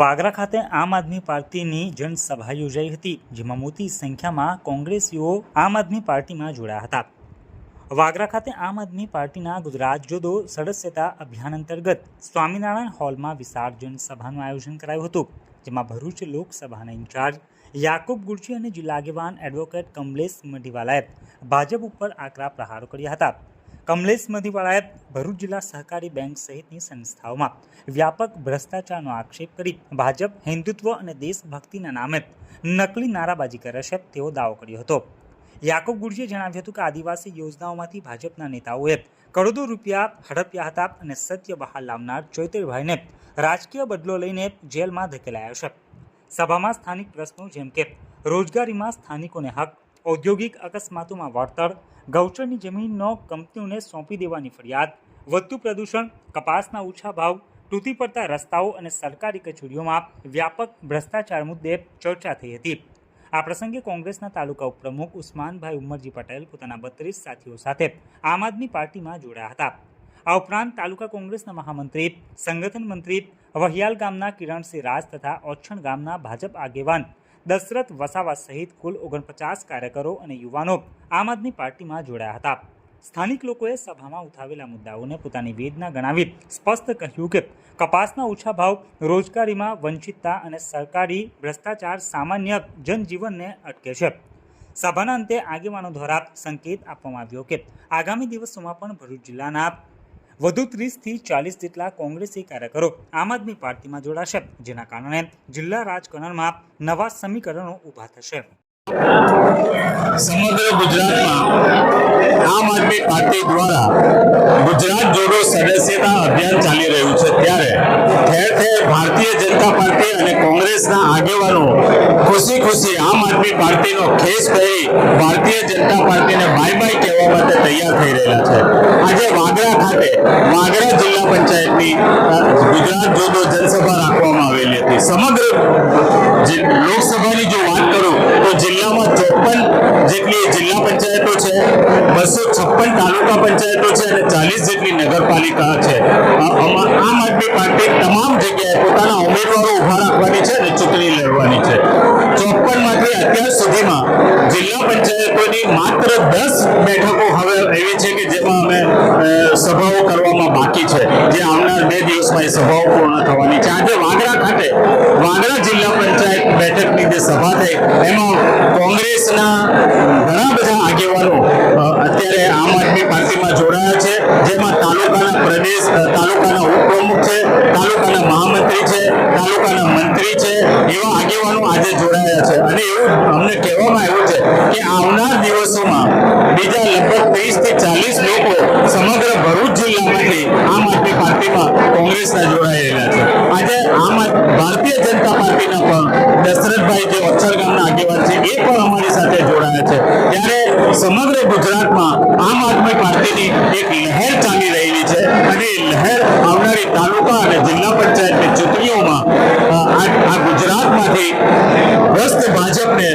વાગરા ખાતે આમ આદમી પાર્ટીની જનસભા યોજાઈ હતી, જેમાં મોટી સંખ્યામાં કોંગ્રેસીઓ આમ આદમી પાર્ટીમાં જોડાયા હતા. વાગરા ખાતે આમ આદમી પાર્ટીના ગુજરાત જોડો સદસ્યતા અભિયાન અંતર્ગત સ્વામિનારાયણ હોલમાં વિશાળ જનસભાનું આયોજન કરાયું હતું, જેમાં ભરૂચ લોકસભાના ઇન્ચાર્જ યાકુબ ગુરજી અને જિલ્લા આગેવાન એડવોકેટ કમલેશ મઢીવાલાએ ભાજપ ઉપર આકરા પ્રહારો કર્યા હતા. કમલેશ મધીવાળાએ ભરૂચ જિલ્લા સહકારી બેંક સહિતની સંસ્થાઓમાં વ્યાપક ભ્રષ્ટાચારનો આક્ષેપ કરી ભાજપ હિન્દુત્વ અને દેશભક્તિના નામે નકલી નારાબાજી કરે છે તેવો દાવો કર્યો હતો. યાકુબ ગુરજીએ જણાવ્યું હતું કે આદિવાસી યોજનાઓમાંથી ભાજપના નેતાઓએ કરોડો રૂપિયા હડપ્યા હતા અને સત્ય બહાર લાવનાર ચૈતરભાઈને રાજકીય બદલો લઈને જેલમાં ધકેલાયા છે. સભામાં સ્થાનિક પ્રશ્નો જેમ કે રોજગારીમાં સ્થાનિકોને હક ઔદ્યોગિક અકસ્માતોમાં વળતર, ગૌચરની જમીનનો કંપનીઓને સોંપી દેવાની ફરિયાદ વધતું પ્રદૂષણ, કપાસના ઓછા ભાવ, તૂટી પડતા રસ્તાઓ અને સરકારી કચેરીઓમાં વ્યાપક ભ્રષ્ટાચાર મુદ્દે ચર્ચા થઈ હતી. આ પ્રસંગે કોંગ્રેસના તાલુકા ઉપપ્રમુખ ઉસ્માનભાઈ ઉમરજી પટેલ પોતાના બત્રીસ સાથીઓ સાથે આમ આદમી પાર્ટીમાં જોડાયા હતા. આ ઉપરાંત તાલુકા કોંગ્રેસના મહામંત્રી, સંગઠન મંત્રી વહિયાલ ગામના કિરણસિંહ રાજ તથા ઓછણ ગામના ભાજપ આગેવાન દશરથ વસાવા સહિત કુલ ઓગણપચાસ કાર્યકરો અને યુવાનો આમ આદમી પાર્ટીમાં જોડાયા હતા. સ્થાનિક લોકોએ સભામાં ઉઠાવેલા મુદ્દાઓને પોતાની વેદના ગણાવી સ્પષ્ટ કહ્યું કે કપાસના ઓછા ભાવ, રોજગારીમાં વંચિતતા અને સરકારી ભ્રષ્ટાચાર સામાન્ય જનજીવનને અટકે છે. સભાના અંતે આગેવાનો દ્વારા સંકેત આપવામાં આવ્યો કે આગામી દિવસોમાં પણ ભરૂચ જિલ્લાના વધુ ત્રીસથી ચાલીસ જેટલા કોંગ્રેસી કાર્યકરો આમ આદમી પાર્ટીમાં જોડાશે, જેના કારણે જિલ્લા રાજકારણમાં નવા સમીકરણો ઊભા થશે. સમગ્ર ગુજરાતમાં આમ આદમી પાર્ટી દ્વારા ગુજરાત જોડો સદસ્યતા અભિયાન ચાલી રહ્યું છે. ત્યારે ઠેર ઠેર ભારતીય જનતા પાર્ટી અને કોંગ્રેસના આગેવાનો ખુશી ખુશી આમ આદમી પાર્ટીનો ખેસ કરી ભારતીય જનતા પાર્ટીને બાય બાય કહેવા માટે તૈયાર થઈ રહેલા છે. આજે વાગરા ખાતે, વાગરા જિલ્લા પંચાયતની ગુજરાત જોડો જનસભા રાખવામાં આવેલી હતી. સમગ્ર લોકસભાની જો વાત કરું, તો જિલ્લામાં ચોપન જેટલી જિલ્લા પંચાયતો છે, બસો છપ્પન તાલુકા પંચાયતો છે અને ચાલીસ જેટલી નગરપાલિકા છે. આમ આદમી પાર્ટી તમામ જગ્યાએ પોતાના ઉમેદવારો ઊભા રાખવાની છે અને ચૂંટણી લડવાની છે ચોપનમાંથી અત્યાર સુધીમાં જિલ્લા પંચાયતોની માત્ર દસ બેઠકો હવે એવી છે કે જેમાં અમે અ, સભાઓ કરવામાં બાકી છે જે આવનાર બે દિવસમાં એ સભાઓ પૂર્ણ થવાની છે. આજે વાગરા ખાતે વાગરા જિલ્લા પંચાયત બેઠકની જે સભા થઈ, એમાં કોંગ્રેસના ઘણા બધા આગેવાનો અત્યારે આમ આદમી પાર્ટીમાં જોડાયા છે. જેમાં તાલુકાના પ્રદેશ તાલુકાના ઉપપ્રમુખ છે, તાલુકાના મહામંત્રી છે, તાલુકાના મંત્રી છે, એવા આગેવાનો આજે જોડાયા છે. અને એવું અમને કહેવામાં આવ્યું છે કે આવનાર દિવસોમાં બીજા લગભગ ત્રીસથી ચાલીસ લોકો સમગ્ર ભરૂચ કોંગ્રેસના જોડાયેલા છે. આજે આમ ભારતીય જનતા પાર્ટીના પણ દશરથભાઈ જે અક્ષર ગામના આગેવાન છે, એ પણ અમારી સાથે જોડાયા છે. ત્યારે સમગ્ર ગુજરાતમાં આમ આદમી પાર્ટીની એક લહેર ચાલી રહેલી છે અને એ લહેર આવનારી તાલુકા અને જિલ્લા પંચાયતની ચૂંટણીઓમાં આ ગુજરાતમાંથી ભ્રષ્ટ ભાજપને